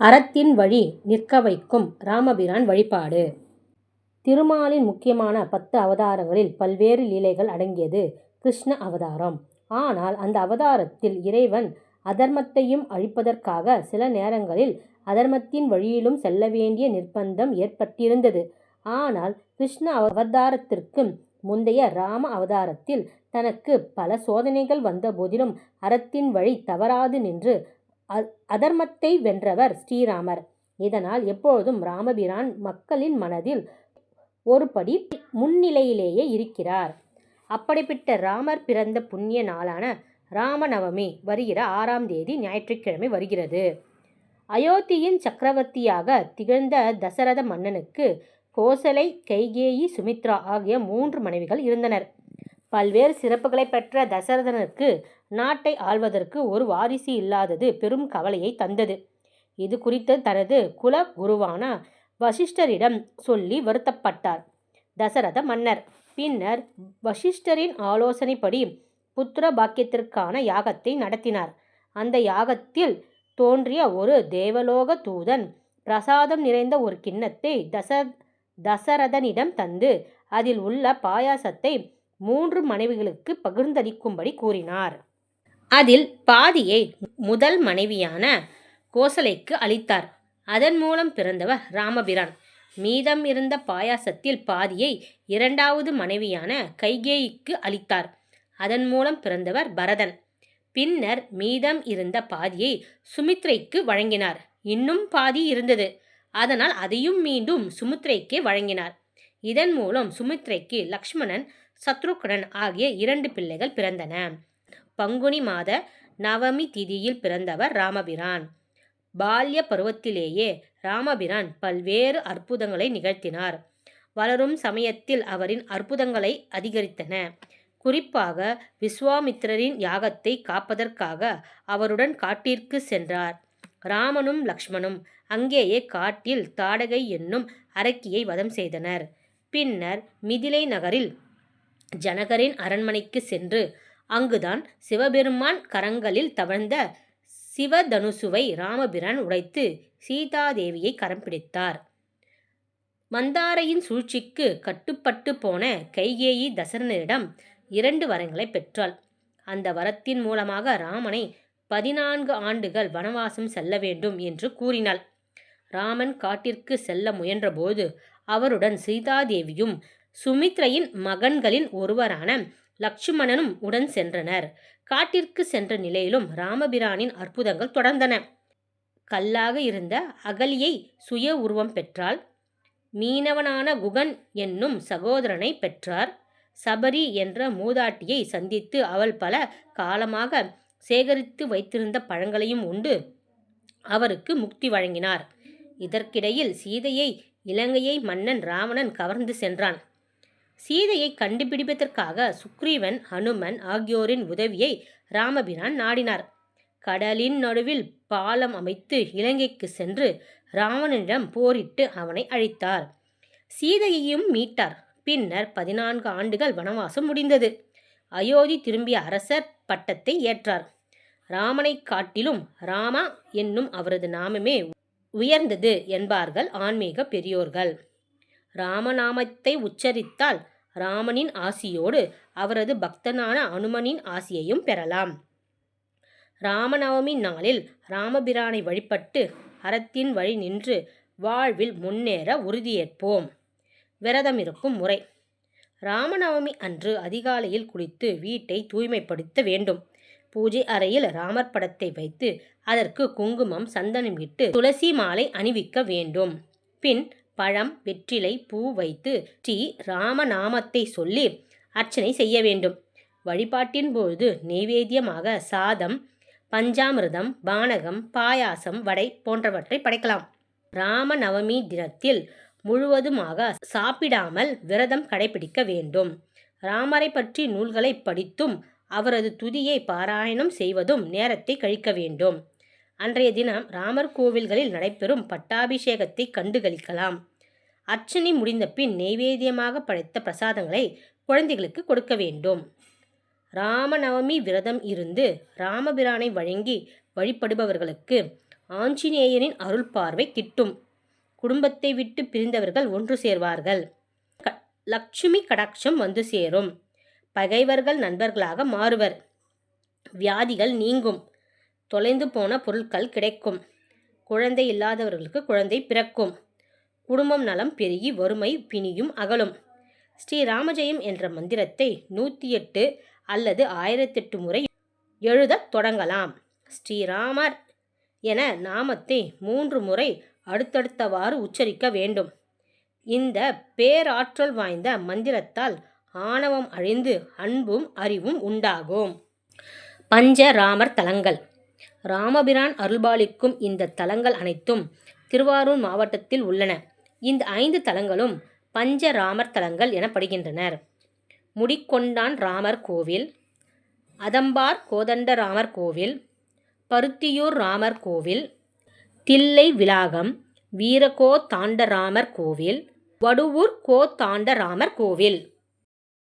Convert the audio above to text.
அறத்தின் வழி நிற்க வைக்கும் ராமபிரான் வழிபாடு திருமாலின் முக்கியமான பத்து அவதாரங்களில் பல்வேறு லீலைகள் அடங்கியது கிருஷ்ண அவதாரம். ஆனால் அந்த அவதாரத்தில் இறைவன் அதர்மத்தையும் அழிப்பதற்காக சில நேரங்களில் அதர்மத்தின் வழியிலும் செல்ல வேண்டிய நிர்ப்பந்தம் ஏற்பட்டிருந்தது. ஆனால் கிருஷ்ண அவதாரத்திற்கு முந்தைய ராம அவதாரத்தில் தனக்கு பல சோதனைகள் வந்த போதிலும் அறத்தின் வழி தவறாது நின்று அதர்மத்தை வென்றவர் ஸ்ரீராமர். இதனால் எப்பொழுதும் ராமபிரான் மக்களின் மனதில் ஒருபடி முன்னிலையிலேயே இருக்கிறார். அப்படிப்பட்ட ராமர் பிறந்த புண்ணிய நாளான ராமநவமி வருகிற ஆறாம் தேதி ஞாயிற்றுக்கிழமை வருகிறது. அயோத்தியின் சக்கரவர்த்தியாக திகழ்ந்த தசரத மன்னனுக்கு கோசலை கைகேயி சுமித்ரா ஆகிய மூன்று மனைவிகள் இருந்தனர். பல்வேறு சிறப்புகளைப் பெற்ற தசரதனுக்கு நாட்டை ஆள்வதற்கு ஒரு வாரிசு இல்லாதது பெரும் கவலையை தந்தது. இது குறித்து தனது குல குருவான வசிஷ்டரிடம் சொல்லி வருத்தப்பட்டார் தசரத மன்னர். பின்னர் வசிஷ்டரின் ஆலோசனைப்படி புத்திர பாக்கியத்திற்கான யாகத்தை நடத்தினார். அந்த யாகத்தில் தோன்றிய ஒரு தேவலோக தூதன் பிரசாதம் நிறைந்த ஒரு கிண்ணத்தை தசரதனிடம் தந்து அதில் உள்ள பாயாசத்தை மூன்று மனைவிகளுக்கு பகிர்ந்தளிக்கும்படி கூறினார். அதில் பாதியை முதல் மனைவியான கோசலைக்கு அளித்தார். அதன் மூலம் பிறந்தவர் ராமபிரான். மீதம் இருந்த பாயாசத்தில் பாதியை இரண்டாவது மனைவியான கைகேயிக்கு அளித்தார். அதன் மூலம் பிறந்தவர் பரதன். பின்னர் மீதம் இருந்த பாதியை சுமித்ரைக்கு வழங்கினார். இன்னும் பாதி இருந்தது. அதனால் அதையும் மீண்டும் சுமித்ரைக்கே வழங்கினார். இதன் மூலம் சுமித்ரைக்கு லக்ஷ்மணன் சத்ருக்கனன் ஆகிய இரண்டு பிள்ளைகள் பிறந்தன. பங்குனி மாத நவமி திதியில் பிறந்தவர் ராமபிரான். பால்ய பருவத்திலேயே ராமபிரான் பல்வேறு அற்புதங்களை நிகழ்த்தினார். வளரும் சமயத்தில் அவரின் அற்புதங்களை அதிகரித்தன. குறிப்பாக விஸ்வாமித்திரரின் யாகத்தை காப்பதற்காக அவருடன் காட்டிற்கு சென்றார். ராமனும் லக்ஷ்மணும் அங்கேயே காட்டில் தாடகை என்னும் அரக்கியை வதம் செய்தனர். பின்னர் மிதிலை நகரில் ஜனகரின் அரண்மனைக்கு சென்று அங்குதான் சிவபெருமான் கரங்களில் தவழ்ந்த சிவதனுசுவை ராமபிரான் உடைத்து சீதாதேவியை கரம் பிடித்தார். மந்தாரையின் சூழ்ச்சிக்கு கட்டுப்பட்டு போன கைகேயி தசரனரிடம் இரண்டு வரங்களைப் பெற்றாள். அந்த வரத்தின் மூலமாக ராமனை பதினான்கு ஆண்டுகள் வனவாசம் செல்ல வேண்டும் என்று கூறினாள். ராமன் காட்டிற்கு செல்ல முயன்றபோது அவருடன் சீதாதேவியும் சுமித்ரையின் மகன்களின் ஒருவரான லக்ஷ்மணனும் உடன் சென்றனர். காட்டிற்கு சென்ற நிலையிலும் ராமபிரானின் அற்புதங்கள் தொடர்ந்தன. கல்லாக இருந்த அகலியை சுய உருவம் பெற்றாள். மீனவனான குகன் என்னும் சகோதரனைப் பெற்றார். சபரி என்ற மூதாட்டியை சந்தித்து அவள் பல காலமாக சேகரித்து வைத்திருந்த பழங்களையும் உண்டு அவருக்கு முக்தி வழங்கினார். இதற்கிடையில் சீதையை இலங்கையை மன்னன் ராவணன் கவர்ந்து சென்றான். சீதையை கண்டுபிடிப்பதற்காக சுக்ரீவன் அனுமன் ஆகியோரின் உதவியை ராமபிரான் நாடினார். கடலின் நடுவில் பாலம் அமைத்து இலங்கைக்கு சென்று ராவணனிடம் போரிட்டு அவனை அழித்தார். சீதையையும் மீட்டார். பின்னர் பதினான்கு ஆண்டுகள் வனவாசம் முடிந்தது. அயோத்தி திரும்பிய அரசர் பட்டத்தை ஏற்றார். ராமனைக் காட்டிலும் ராமா என்னும் அவரது நாமமே உயர்ந்தது என்பார்கள் ஆன்மீக பெரியோர்கள். ராமநாமத்தை உச்சரித்தால் ராமனின் ஆசியோடு அவரது பக்தனான அனுமனின் ஆசியையும் பெறலாம். ராமநவமி நாளில் ராமபிரானை வழிபட்டு அறத்தின் வழி நின்று வாழ்வில் முன்னேற உறுதியேற்போம். விரதம் இருக்கும் முறை ராமநவமி அன்று அதிகாலையில் குளித்து வீட்டை தூய்மைப்படுத்த வேண்டும். பூஜை அறையில் ராமர் படத்தை வைத்து அதற்கு குங்குமம் சந்தனம் இட்டு துளசி மாலை அணிவிக்க வேண்டும். பின் பழம் வெற்றிலை பூ வைத்து ஸ்ரீ ராமநாமத்தை சொல்லி அர்ச்சனை செய்ய வேண்டும். வழிபாட்டின் போது நெய்வேத்தியமாக சாதம் பஞ்சாமிர்தம் பானகம் பாயாசம் வடை போன்றவற்றை படைக்கலாம். ராமநவமி தினத்தில் முழுவதுமாக சாப்பிடாமல் விரதம் கடைபிடிக்க வேண்டும். ராமரைப் பற்றி நூல்களைப் படித்தும் அவரது துதியை பாராயணம் செய்வதும் நேரத்தை கழிக்க வேண்டும். அன்றைய தினம் ராமர் கோவில்களில் நடைபெறும் பட்டாபிஷேகத்தை கண்டுகளிக்கலாம். அர்ச்சனை முடிந்த முடிந்தபின் நெய்வேத்தியமாக படைத்த பிரசாதங்களை குழந்தைகளுக்கு கொடுக்க வேண்டும். ராமநவமி விரதம் இருந்து ராமபிரானை வழங்கி வழிபடுபவர்களுக்கு ஆஞ்சநேயரின் அருள் பார்வை கிட்டும். குடும்பத்தை விட்டு பிரிந்தவர்கள் ஒன்று சேர்வார்கள். க- லட்சுமி கடாட்சம் வந்து சேரும். பகைவர்கள் நண்பர்களாக மாறுவர். வியாதிகள் நீங்கும். தொலைந்து போன பொருட்கள் கிடைக்கும். குழந்தை இல்லாதவர்களுக்கு குழந்தை பிறக்கும். குடும்பம் நலம் பெருகி வறுமை பிணியும் அகலும். ஸ்ரீ ராமஜெயம் என்ற மந்திரத்தை நூற்றி எட்டு அல்லது ஆயிரத்தெட்டு முறை எழுதத் தொடங்கலாம். ஸ்ரீராமர் என நாமத்தை மூன்று முறை அடுத்தடுத்தவாறு உச்சரிக்க வேண்டும். இந்த பேராற்றல் வாய்ந்த மந்திரத்தால் ஆணவம் அழிந்து அன்பும் அறிவும் உண்டாகும். பஞ்சராமர் தலங்கள். ராமபிரான் அருள்பாலிக்கும் இந்த தலங்கள் அனைத்தும் திருவாரூர் மாவட்டத்தில் உள்ளன. இந்த ஐந்து தலங்களும் பஞ்சராமர் தலங்கள் எனப்படுகின்றனர். முடிக்கொண்டான் ராமர் கோவில் அதம்பார் கோதண்டராமர் கோவில் பருத்தியூர் ராமர் கோவில் தில்லை விலாகம் வீரகோ தாண்டராமர் கோவில் வடுவூர் கோதாண்டராமர் கோவில்.